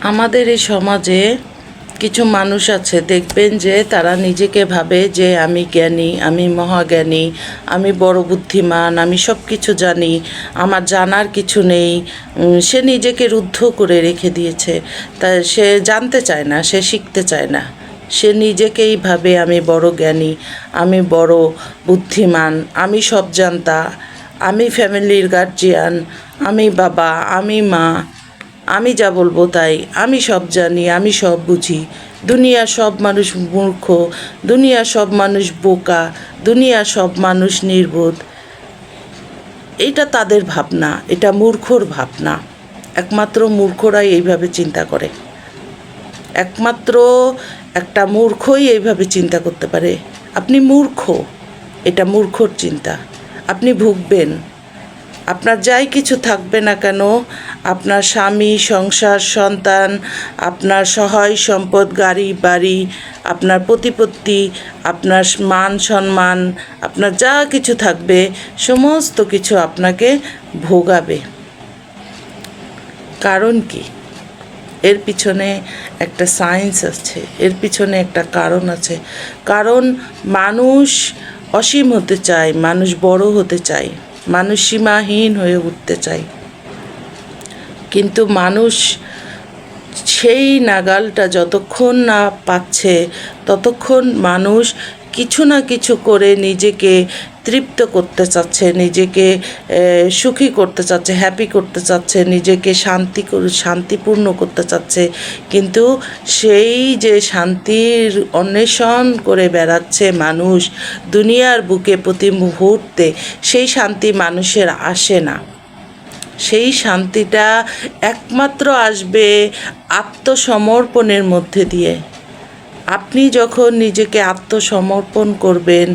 আমাদের এই সমাজে কিছু মানুষ আছে, দেখবেন যে তারা নিজেকে ভাবে যে আমি জ্ঞানী, আমি মহাজ্ঞানী, আমি বড় বুদ্ধিমান, আমি সব কিছু জানি, আমার জানার কিছু নেই সে নিজেকে রুদ্ধ করে রেখে দিয়েছে। তা সে জানতে চায় না, সে শিখতে চায় না। সে নিজেকেই ভাবে আমি বড় জ্ঞানী, আমি বড় বুদ্ধিমান, আমি সব জানতা, আমি ফ্যামিলির গার্জিয়ান আমি বাবা, আমি মা আমি যা বলব তাই। আমি সব জানি, আমি সব বুঝি। দুনিয়া সব মানুষ মূর্খ দুনিয়া সব মানুষ বোকা দুনিয়া সব মানুষ নির্বোধ। এটা তাদের ভাবনা, এটা মূর্খর ভাবনা। একমাত্র মূর্খরাই এইভাবে চিন্তা করে। একমাত্র একটা মূর্খই এইভাবে চিন্তা করতে পারে। আপনি মূর্খ, এটা মূর্খর চিন্তা। আপনি ভুগবেন। আপনার যাই কিছু থাকবে না কেন আপনার স্বামী, সংসার, সন্তান, আপনার সহায় সম্পদ, গাড়ি, বাড়ি, আপনার প্রতিপত্তি, আপনার মান, সম্মান, আপনার যা কিছু থাকবে, সমস্ত কিছু আপনাকে ভোগাবে। কারণ কি? এর পিছনে একটা সায়েন্স আছে, এর পিছনে একটা কারণ আছে। কারণ মানুষ অসীম হতে চায়, মানুষ বড় হতে চায়, মানুষ সীমাহীন হয়ে উঠতে চায়। কিন্তু মানুষ সেই নাগালটা যতক্ষণ না পাচ্ছে, ততক্ষণ মানুষ কিছু না কিছু করে নিজেকে তৃপ্ত করতে চাচ্ছে, নিজেকে সুখী করতে চাচ্ছে হ্যাপি করতে চাচ্ছে, নিজেকে শান্তি শান্তিপূর্ণ করতে চাচ্ছে। কিন্তু সেই যে শান্তির অন্বেষণ করে বেড়াচ্ছে মানুষ দুনিয়ার বুকে প্রতি মুহূর্তে, সেই শান্তি মানুষের আসে না। সেই শান্তিটা একমাত্র আসবে আত্মসমর্পণের মধ্যে দিয়ে। আপনি যখন নিজেকে আত্মসমর্পণ করবেন,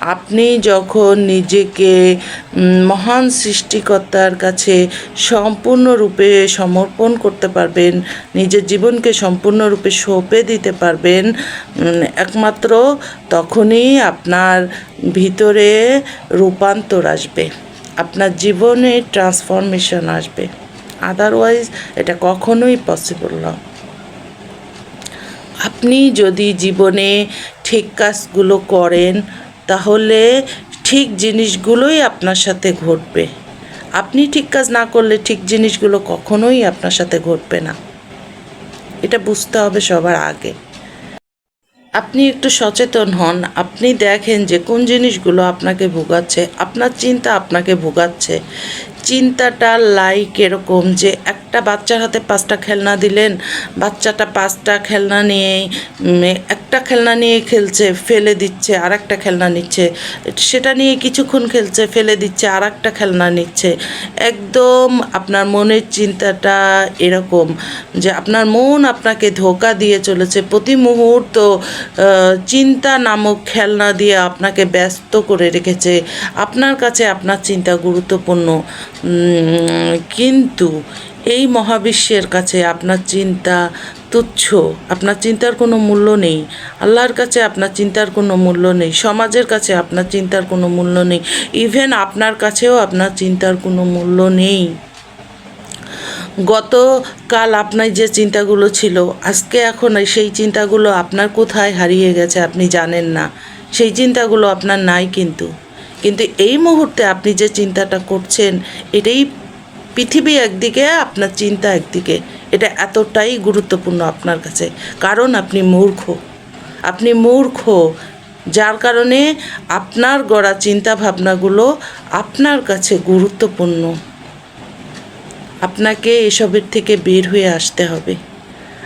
আপনি যখন নিজেকে মহান সৃষ্টিকর্তার কাছে সম্পূর্ণরূপে সমর্পণ করতে পারবেন, নিজের জীবনকে সম্পূর্ণরূপে সঁপে দিতে পারবেন একমাত্র তখনই আপনার ভিতরে রূপান্তর আসবে। আপনার জীবনে ট্রান্সফরমেশন আসবে। আদারওয়াইজ এটা কখনোই পসিবল না। আপনি যদি জীবনে ঠিক কাজগুলো করেন, তাহলে ঠিক জিনিসগুলোই আপনার সাথে ঘটবে। আপনি ঠিক কাজ না করলে ঠিক জিনিসগুলো কখনোই আপনার সাথে ঘটবে না। এটা বুঝতে হবে সবার আগে। আপনি একটু সচেতন হন। আপনি দেখেন যে কোন জিনিসগুলো আপনাকে ভোগাচ্ছে, আপনার চিন্তা আপনাকে ভোগাচ্ছে। চিন্তাটা লাইক এরকম যে একটা বাচ্চার হাতে পাঁচটা খেলনা দিলেন, বাচ্চাটা পাঁচটা খেলনা নিয়ে একটা খেলনা নিয়ে খেলছে, ফেলে দিচ্ছে আর একটা খেলনা নিচ্ছে। সেটা নিয়ে কিছুক্ষণ খেলছে, ফেলে দিচ্ছে আর একটা খেলনা নিচ্ছে। একদম আপনার মনের চিন্তাটা এরকম যে আপনার মন আপনাকে ধোকা দিয়ে চলেছে। প্রতি মুহূর্ত চিন্তা নামক খেলনা দিয়ে আপনাকে ব্যস্ত করে রেখেছে। আপনার কাছে আপনার চিন্তা গুরুত্বপূর্ণ। কিন্তু এই মহাবিশ্বের কাছে আপনার চিন্তা তুচ্ছ। আপনার চিন্তার কোনো মূল্য নেই। আল্লাহর কাছে আপনার চিন্তার কোনো মূল্য নেই। সমাজের কাছে আপনার চিন্তার কোনো মূল্য নেই। ইভেন আপনার কাছেও আপনার চিন্তার কোনো মূল্য নেই। গতকাল আপনার যে চিন্তাগুলো ছিল, আজকে এখন সেই চিন্তাগুলো আপনার কোথায় হারিয়ে গেছে আপনি জানেন না। সেই চিন্তাগুলো আপনার নাই কিন্তু। কিন্তু এই মুহূর্তে আপনি যে চিন্তাটা করছেন, এটাই পৃথিবী একদিকে, আপনার চিন্তা একদিকে। এটা এতটাই গুরুত্বপূর্ণ আপনার কাছে। কারণ আপনি মূর্খ। আপনি মূর্খ। যার কারণে আপনার গড়া চিন্তা ভাবনাগুলো আপনার কাছে গুরুত্বপূর্ণ। আপনাকে এসবের থেকে বের হয়ে আসতে হবে।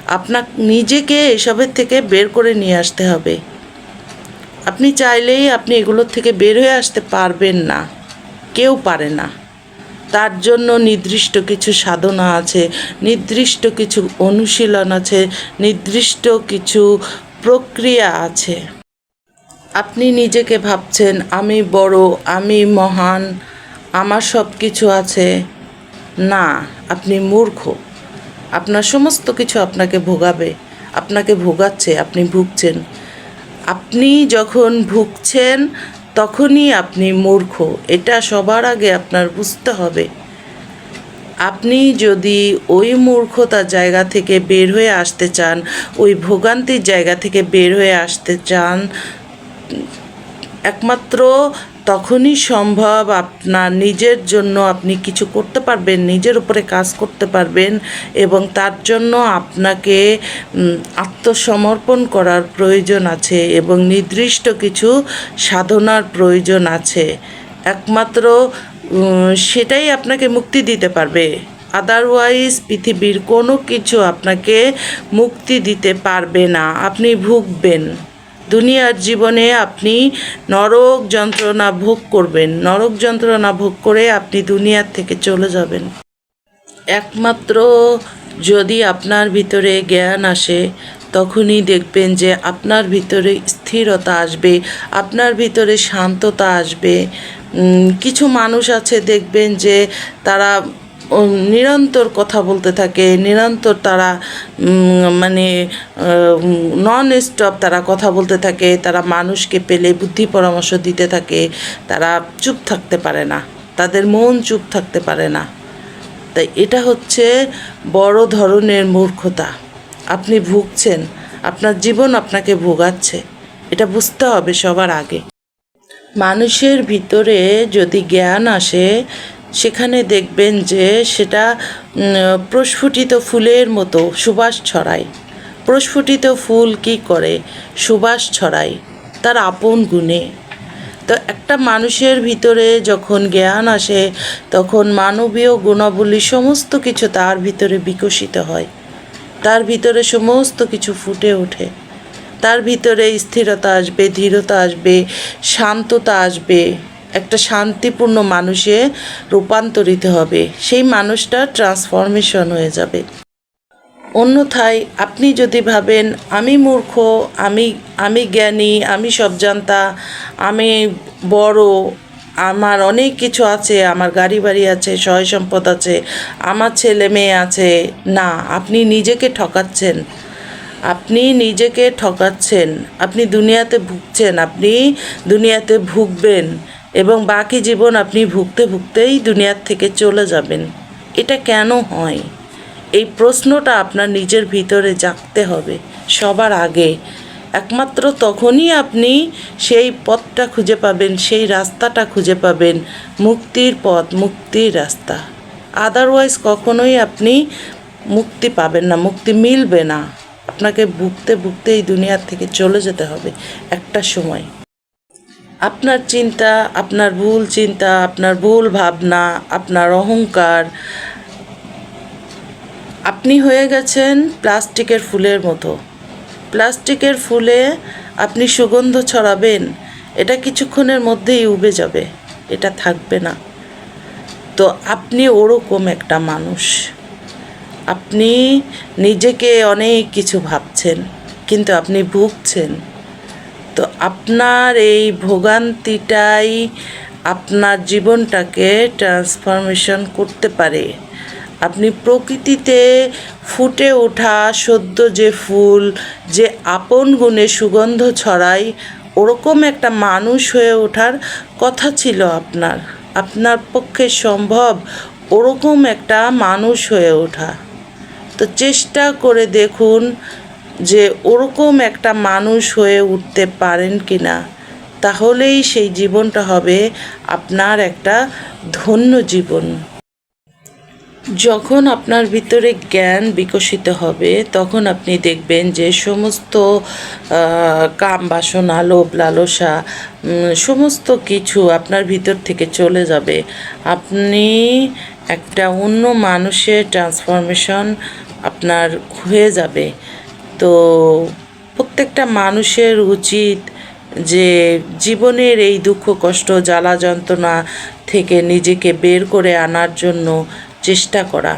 আপনার নিজেকে এসবের থেকে বের করে নিয়ে আসতে হবে। আপনি চাইলেই আপনি এগুলোর থেকে বের হয়ে আসতে পারবেন না। কেউ পারে না। তার জন্য নির্দিষ্ট কিছু সাধনা আছে, নির্দিষ্ট কিছু অনুশীলন আছে, নির্দিষ্ট কিছু প্রক্রিয়া আছে। আপনি নিজেকে ভাবছেন, আমি বড়, আমি মহান, আমার সব কিছু আছে। না, আপনি মূর্খ। আপনার সমস্ত কিছু আপনাকে ভোগাবে, আপনাকে ভোগাচ্ছে, আপনি ভুগছেন। আপনি যখন ভুগছেন, তখনই আপনি মূর্খ। এটা সবার আগে আপনার বুঝতে হবে। আপনি যদি ওই মূর্খতার জায়গা থেকে বের হয়ে আসতে চান, ওই ভোগান্তির জায়গা থেকে বের হয়ে আসতে চান, একমাত্র তখনই সম্ভব আপনার নিজের জন্য আপনি কিছু করতে পারবেন, নিজের উপরে কাজ করতে পারবেন এবং তার জন্য আপনাকে আত্মসমর্পণ করার প্রয়োজন আছে এবং নির্দিষ্ট কিছু সাধনার প্রয়োজন আছে। একমাত্র সেটাই আপনাকে মুক্তি দিতে পারবে। আদারওয়াইজ পৃথিবীর কোনো কিছু আপনাকে মুক্তি দিতে পারবে না। আপনি ভুগবেন। দুনিয়ার জীবনে আপনি নরক যন্ত্রণা ভোগ করবেন। নরক যন্ত্রণা ভোগ করে আপনি দুনিয়ার থেকে চলে যাবেন। একমাত্র যদি আপনার ভিতরে জ্ঞান আসে, তখনই দেখবেন যে আপনার ভিতরে স্থিরতা আসবে, আপনার ভিতরে শান্ততা আসবে। কিছু মানুষ আছে দেখবেন যে তারা নিরন্তর কথা বলতে থাকে, নিরন্তর তারা মানে নন স্টপ তারা কথা বলতে থাকে, তারা মানুষকে পেলে বুদ্ধি পরামর্শ দিতে থাকে, তারা চুপ থাকতে পারে না, তাদের মন চুপ থাকতে পারে না। তাই এটা হচ্ছে বড় ধরনের মূর্খতা। আপনি ভুগছেন, আপনার জীবন আপনাকে ভোগাচ্ছে, এটা বুঝতে হবে সবার আগে। মানুষের ভিতরে যদি জ্ঞান আসে সেখানে দেখবেন যে সেটা প্রস্ফুটিত ফুলের মতো, সুবাস ছড়ায়। প্রস্ফুটিত ফুল কি করে? সুবাস ছড়ায়, তার আপন গুণে। তো একটা মানুষের ভিতরে যখন জ্ঞান আসে, তখন মানবীয় গুণাবলী সমস্ত কিছু তার ভিতরে বিকশিত হয়। তার ভিতরে সমস্ত কিছু ফুটে ওঠে। তার ভিতরে স্থিরতা আসবে, ধীরতা আসবে, শান্ততা আসবে। একটা শান্তিপূর্ণ মানুষে রূপান্তরিত হবে। সেই মানুষটা ট্রান্সফরমেশন হয়ে যাবে। অন্যথায় আপনি যদি ভাবেন, আমি মূর্খ, আমি আমি জ্ঞানী, আমি সব জানতা, আমি বড়, আমার অনেক কিছু আছে, আমার গাড়ি বাড়ি আছে সয় সম্পদ আছে, আমার ছেলে মেয়ে আছে। না, আপনি নিজেকে ঠকাচ্ছেন। আপনি নিজেকে ঠকাচ্ছেন। আপনি দুনিয়াতে ভুগছেন। আপনি দুনিয়াতে ভুগবেন। এবং বাকি জীবন আপনি ভুগতে ভুগতেই দুনিয়ার থেকে চলে যাবেন। এটা কেন হয়? এই প্রশ্নটা আপনার নিজের ভিতরে জাগতে হবে সবার আগে। একমাত্র তখনই আপনি সেই পথটা খুঁজে পাবেন, সেই রাস্তাটা খুঁজে পাবেন, মুক্তির পথ, মুক্তির রাস্তা। আদারওয়াইজ কখনোই আপনি মুক্তি পাবেন না, মুক্তি মিলবে না। আপনাকে ভুগতে ভুগতে এই দুনিয়ার থেকে চলে যেতে হবে একটা সময়। আপনার চিন্তা, আপনার ভুল চিন্তা, আপনার ভুল ভাবনা, আপনার অহংকার, আপনি হয়ে গেছেন প্লাস্টিকের ফুলের মতো। প্লাস্টিকের ফুলে আপনি সুগন্ধ ছড়াবেন, এটা কিছুক্ষণের মধ্যেই উবে যাবে, এটা থাকবে না। তো আপনি ওরকম একটা মানুষ। আপনি নিজেকে অনেক কিছু ভাবছেন, কিন্তু আপনি ভুগছেন। তো আপনার এই ভোগান্তিটাই আপনার জীবনটাকে ট্রান্সফরমেশন করতে পারে। আপনি প্রকৃতিতে ফুটে ওঠা সদ্য যে ফুল, যে আপন গুণে সুগন্ধ ছড়ায় ওরকম একটা মানুষ হয়ে ওঠার কথা ছিল আপনার। আপনার পক্ষে সম্ভব ওরকম একটা মানুষ হয়ে ওঠা। তো চেষ্টা করে দেখুন যে ওরকম একটা মানুষ হয়ে উঠতে পারেন কি না তাহলেই সেই জীবনটা হবে আপনার একটা ধন্য জীবন। যখন আপনার ভিতরে জ্ঞান বিকশিত হবে, তখন আপনি দেখবেন যে সমস্ত কাম বাসনা, লোভ, লালসা সমস্ত কিছু আপনার ভিতর থেকে চলে যাবে। আপনি একটা অন্য মানুষের ট্রান্সফরমেশন আপনার হয়ে যাবে। তো প্রত্যেকটা মানুষের উচিত যে জীবনের এই দুঃখ, কষ্ট, জ্বালা যন্ত্রণা থেকে নিজেকে বের করে আনার জন্য চেষ্টা করা।